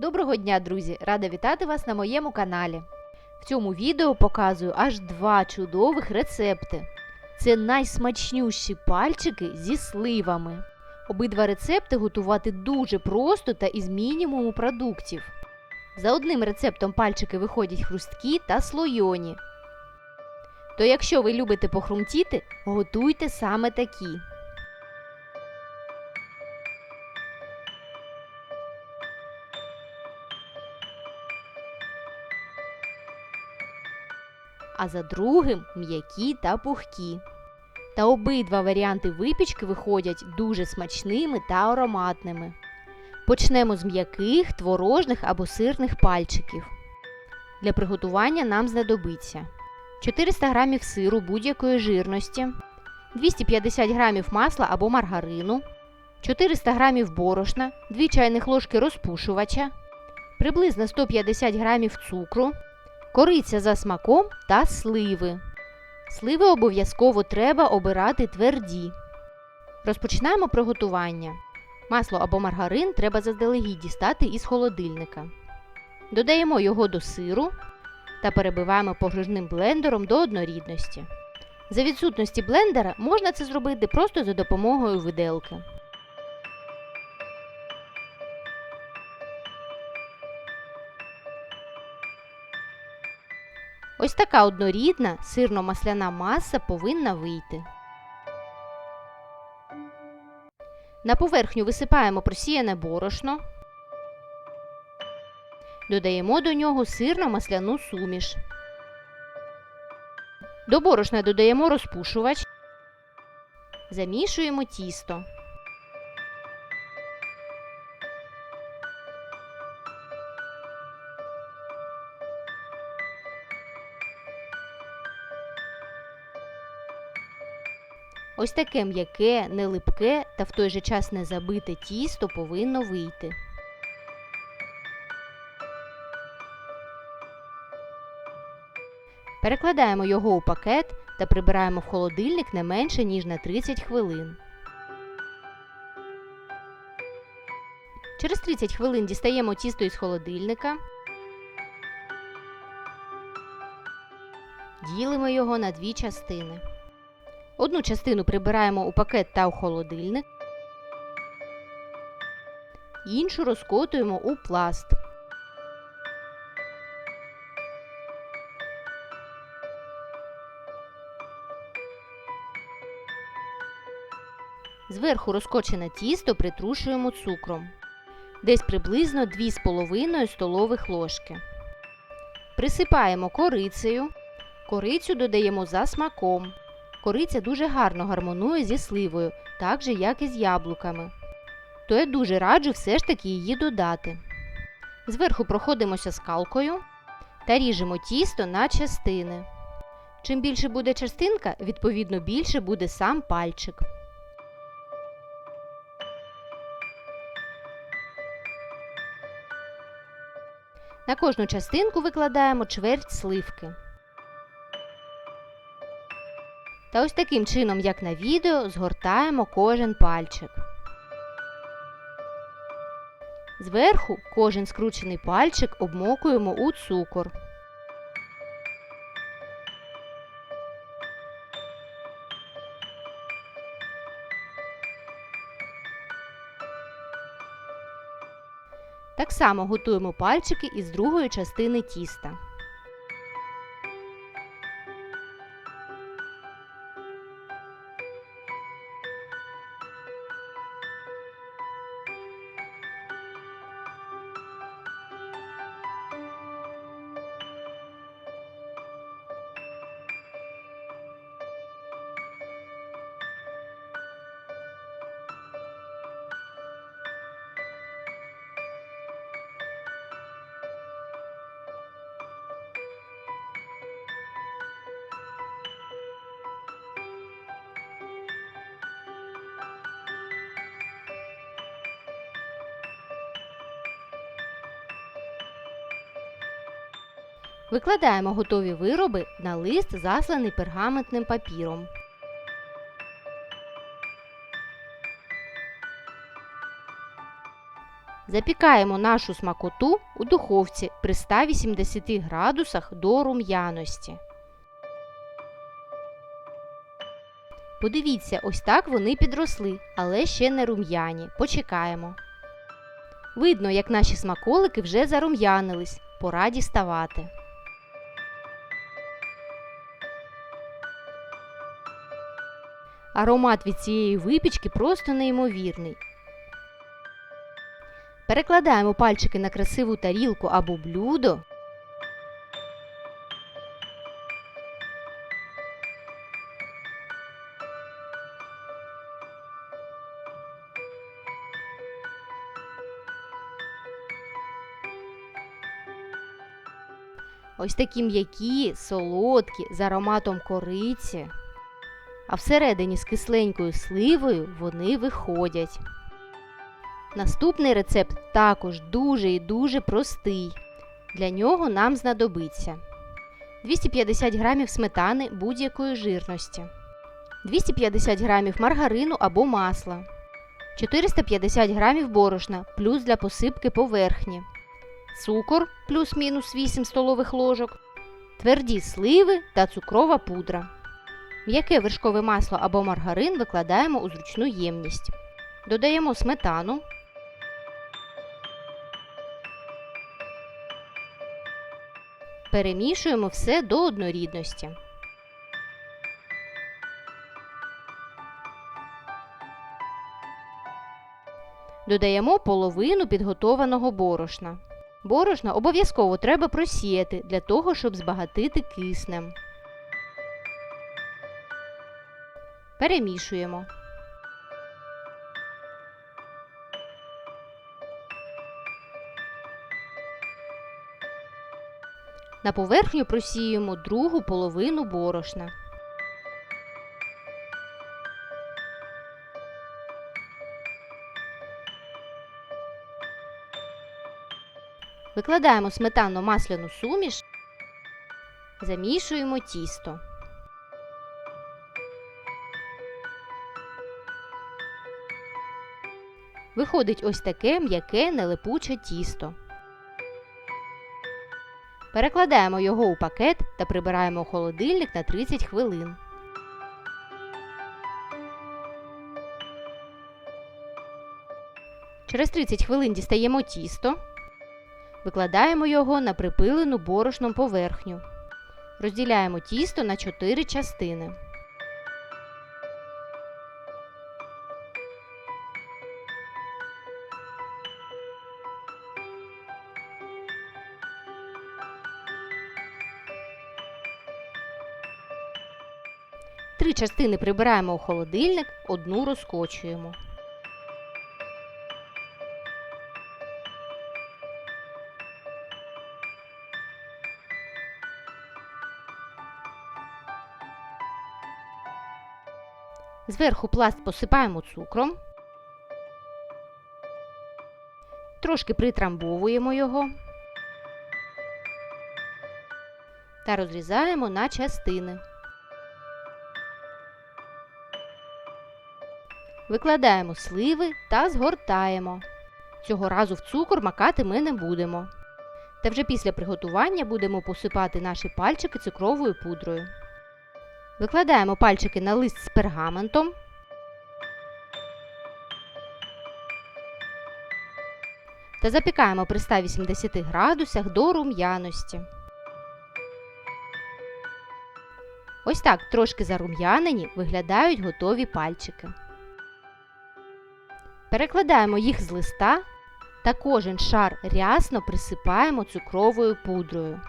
Доброго дня, друзі! Рада вітати вас на моєму каналі. В цьому відео показую аж два чудових рецепти. Це найсмачнющі пальчики зі сливами. Обидва рецепти готувати дуже просто та із мінімуму продуктів. За одним рецептом пальчики виходять хрусткі та слойоні. То якщо ви любите похрумтіти, готуйте саме такі. А за другим м'які та пухкі. Та обидва варіанти випічки виходять дуже смачними та ароматними. Почнемо з м'яких, творожних або сирних пальчиків. Для приготування нам знадобиться 400 г сиру будь-якої жирності, 250 г масла або маргарину, 400 г борошна, 2 чайних ложки розпушувача, приблизно 150 г цукру, кориця за смаком та сливи. Сливи обов'язково треба обирати тверді. Розпочинаємо приготування. Масло або маргарин треба заздалегідь дістати із холодильника. Додаємо його до сиру та перебиваємо погружним блендером до однорідності. За відсутності блендера можна це зробити просто за допомогою виделки. Ось така однорідна сирно-масляна маса повинна вийти. На поверхню висипаємо просіяне борошно. Додаємо до нього сирно-масляну суміш. До борошна додаємо розпушувач. Замішуємо тісто. Ось таке м'яке, нелипке та в той же час не забите тісто повинно вийти. Перекладаємо його у пакет та прибираємо в холодильник не менше, ніж на 30 хвилин. Через 30 хвилин дістаємо тісто із холодильника. Ділимо його на дві частини. Одну частину прибираємо у пакет та у холодильник, іншу розкотуємо у пласт. Зверху розкочене тісто притрушуємо цукром. Десь приблизно 2,5 столових ложки. Присипаємо корицею. Корицю додаємо за смаком. Кориця дуже гарно гармонує зі сливою, так же, як і з яблуками. То я дуже раджу все ж таки її додати. Зверху проходимося скалкою та ріжемо тісто на частини. Чим більше буде частинка, відповідно більше буде сам пальчик. На кожну частинку викладаємо чверть сливки. Та ось таким чином, як на відео, згортаємо кожен пальчик. Зверху кожен скручений пальчик обмокуємо у цукор. Так само готуємо пальчики із другої частини тіста. Викладаємо готові вироби на лист, засланий пергаментним папіром. Запікаємо нашу смакоту у духовці при 180 градусах до рум'яності. Подивіться, ось так вони підросли, але ще не рум'яні. Почекаємо. Видно, як наші смаколики вже зарум'янились. Пора діставати. Аромат від цієї випічки просто неймовірний. Перекладаємо пальчики на красиву тарілку або блюдо. Ось такі м'які, солодкі, з ароматом кориці. А всередині з кисленькою сливою вони виходять. Наступний рецепт також дуже і дуже простий. Для нього нам знадобиться 250 г сметани будь-якої жирності, 250 г маргарину або масла, 450 г борошна плюс для посипки поверхні, цукор плюс-мінус 8 столових ложок, тверді сливи та цукрова пудра. М'яке вершкове масло або маргарин викладаємо у зручну ємність. Додаємо сметану. Перемішуємо все до однорідності. Додаємо половину підготованого борошна. Борошно обов'язково треба просіяти для того, щоб збагатити киснем. Перемішуємо. На поверхню просіємо другу половину борошна. Викладаємо сметанно-масляну суміш, замішуємо тісто. Виходить ось таке м'яке нелипуче тісто. Перекладаємо його у пакет та прибираємо у холодильник на 30 хвилин. Через 30 хвилин дістаємо тісто, викладаємо його на припилену борошном поверхню. Розділяємо тісто на 4 частини. Три частини прибираємо у холодильник, одну розкочуємо. Зверху пласт посипаємо цукром. Трошки притрамбовуємо його та розрізаємо на частини. Викладаємо сливи та згортаємо. Цього разу в цукор макати ми не будемо. Та вже після приготування будемо посипати наші пальчики цукровою пудрою. Викладаємо пальчики на лист з пергаментом. Та запікаємо при 180 градусах до рум'яності. Ось так трошки зарум'янені виглядають готові пальчики. Перекладаємо їх з листа та кожен шар рясно присипаємо цукровою пудрою.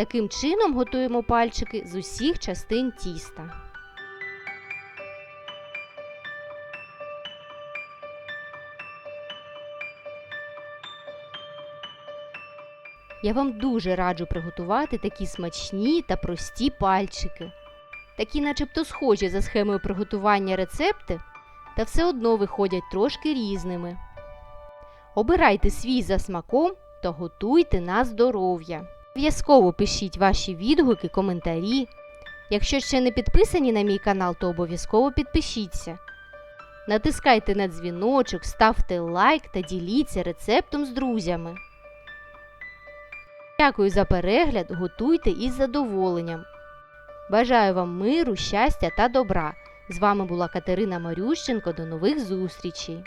Таким чином готуємо пальчики з усіх частин тіста. Я вам дуже раджу приготувати такі смачні та прості пальчики. такі начебто схожі за схемою приготування рецепти, та все одно виходять трошки різними. Обирайте свій за смаком та готуйте на здоров'я. Обов'язково пишіть ваші відгуки, коментарі. Якщо ще не підписані на мій канал, то обов'язково підпишіться. Натискайте на дзвіночок, ставте лайк та діліться рецептом з друзями. Дякую за перегляд, готуйте із задоволенням. Бажаю вам миру, щастя та добра. З вами була Катерина Марющенко. До нових зустрічей!